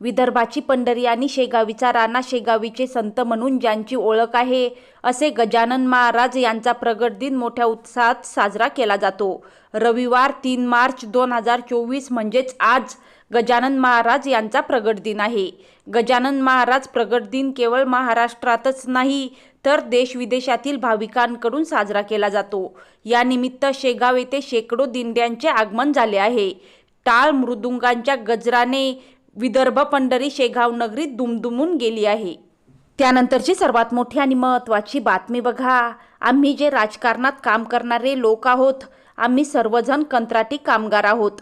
विदर्भाची पंढरी आणि शेगावीचा राणा शेगावीचे संत म्हणून ज्यांची ओळख आहे असे गजानन महाराज यांचा प्रगट दिन मोठ्या उत्साहात साजरा केला जातो. रविवार तीन मार्च दोन हजार चोवीस म्हणजेच आज गजानन महाराज यांचा प्रगट दिन आहे. गजानन महाराज प्रगट दिन केवळ महाराष्ट्रातच नाही तर देशविदेशातील भाविकांकडून साजरा केला जातो. या निमित्त शेगाव येथे शेकडो दिंड्यांचे आगमन झाले आहे. टाळ मृदुंगांच्या गजराने विदर्भ पंढरी शेगाव नगरी दुमदुमून गेली आहे. त्यानंतरची सर्वात मोठी आणि महत्त्वाची बातमी बघा. आम्ही जे राजकारणात काम करणारे लोक आहोत आम्ही सर्वजण कंत्राटी कामगार आहोत.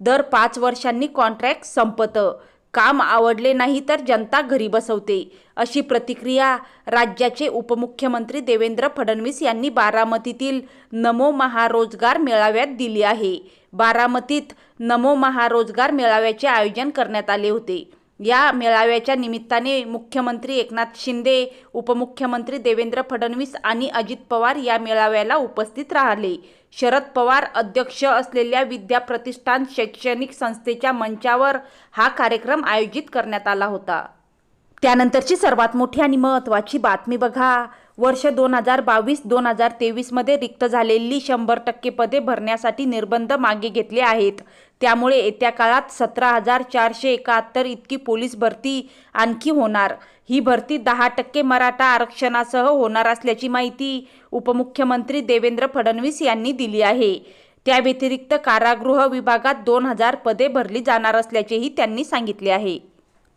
दर पाच वर्षांनी कॉन्ट्रॅक्ट संपतं. काम आवडले नाही तर जनता घरी बसवते. अशी प्रतिक्रिया राज्याचे उपमुख्यमंत्री देवेंद्र फडणवीस यांनी बारामतीतील नमो महारोजगार मेळाव्यात दिली आहे. बारामतीत नमो महारोजगार मेळाव्याचे आयोजन करण्यात आले होते. या मेळाव्याच्या निमित्ताने मुख्यमंत्री एकनाथ शिंदे उपमुख्यमंत्री देवेंद्र फडणवीस आणि अजित पवार या मेळाव्याला उपस्थित राहिले. शरद पवार अध्यक्ष असलेल्या विद्या प्रतिष्ठान शैक्षणिक संस्थेच्या मंचावर हा कार्यक्रम आयोजित करण्यात आला होता. त्यानंतरची सर्वात मोठी आणि महत्त्वाची बातमी बघा. वर्ष दोन हजार बावीस दोन हजार तेवीसमध्ये रिक्त झालेली शंभर टक्के पदे भरण्यासाठी निर्बंध मागे घेतले आहेत. त्यामुळे येत्या काळात सतरा हजार चारशे एकाहत्तर इतकी पोलीस भरती आणखी होणार. ही भरती दहा टक्के मराठा आरक्षणासह होणार असल्याची माहिती उपमुख्यमंत्री देवेंद्र फडणवीस यांनी दिली आहे. त्या व्यतिरिक्त कारागृह विभागात दोन हजार पदे भरली जाणार असल्याचेही त्यांनी सांगितले आहे.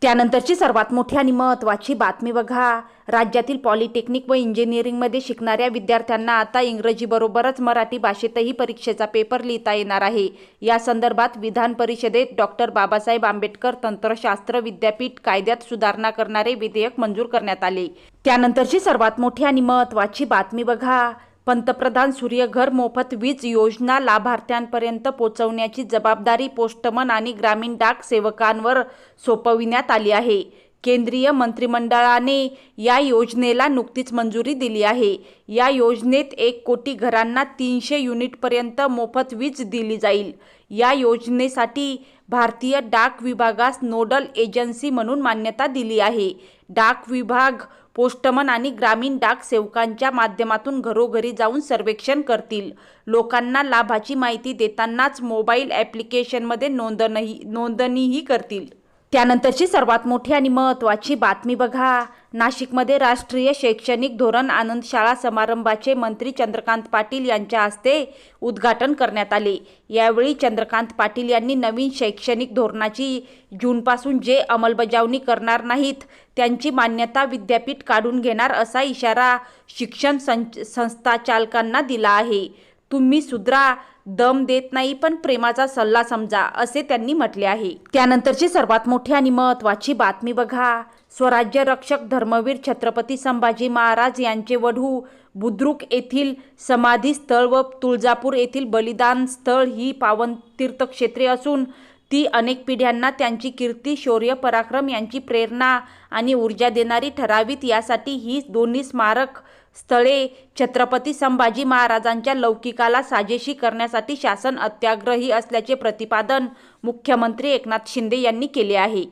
त्यानंतरची सर्वात मोठी आणि महत्त्वाची बातमी बघा. राज्यातील पॉलिटेक्निक व इंजिनिअरिंगमध्ये शिकणाऱ्या विद्यार्थ्यांना आता इंग्रजीबरोबरच मराठी भाषेतही परीक्षेचा पेपर लिहिता येणार आहे. या संदर्भात विधान परिषदेत डॉक्टर बाबासाहेब आंबेडकर तंत्रशास्त्र विद्यापीठ कायद्यात सुधारणा करणारे विधेयक मंजूर करण्यात आले. त्यानंतरची सर्वात मोठी आणि महत्त्वाची बातमी बघा. पंतप्रधान सूर्यघर मोफत वीज योजना लाभार्थ्यांपर्यंत पोहोचवण्याची जबाबदारी पोस्टमन आणि ग्रामीण डाक सेवकांवर सोपविण्यात आली आहे. केंद्रीय मंत्रिमंडळाने या योजनेला नुकतीच मंजुरी दिली आहे. या योजनेत एक कोटी घरांना तीनशे युनिटपर्यंत मोफत वीज दिली जाईल. या योजनेसाठी भारतीय डाक विभागास नोडल एजन्सी म्हणून मान्यता दिली आहे. डाक विभाग पोस्टमन आणि ग्रामीण डाक सेवकांच्या माध्यमातून घरोघरी जाऊन सर्वेक्षण करतील. लोकांना लाभाची माहिती देतानाच मोबाईल ॲप्लिकेशनमध्ये नोंदणही नोंदणीही करतील. त्यानंतरची सर्वात मोठी आणि महत्त्वाची बातमी बघा. नाशिकमध्ये राष्ट्रीय शैक्षणिक धोरण आनंदशाळा समारंभाचे मंत्री चंद्रकांत पाटील यांच्या हस्ते उद्घाटन करण्यात आले. यावेळी चंद्रकांत पाटील यांनी नवीन शैक्षणिक धोरणाची जूनपासून जे अंमलबजावणी करणार नाहीत त्यांची मान्यता विद्यापीठ काढून घेणार असा इशारा शिक्षण संच संस्थाचालकांना दिला आहे. तुम्ही सुद्रा दम देत नाही पण प्रेमाचा सल्ला समजा असे त्यांनी म्हटले आहे. त्यानंतरची सर्वात मोठी आणि महत्त्वाची बातमी बघा. स्वराज्य रक्षक धर्मवीर छत्रपती संभाजी महाराज यांचे वढू बुद्रुक येथील समाधी स्थळ व तुळजापूर येथील बलिदान स्थळ ही पावन तीर्थक्षेत्रे असून ती अनेक पिढ्यांना त्यांची कीर्ती शौर्य पराक्रम यांची प्रेरणा आणि ऊर्जा देणारी ठरावीत यासाठी ही दोन्ही स्मारक स्थळे. छत्रपती संभाजी महाराजांच्या लौकिकाला साजेशी करण्यासाठी शासन अत्याग्रही असल्याचे प्रतिपादन मुख्यमंत्री एकनाथ शिंदे यांनी केले आहे.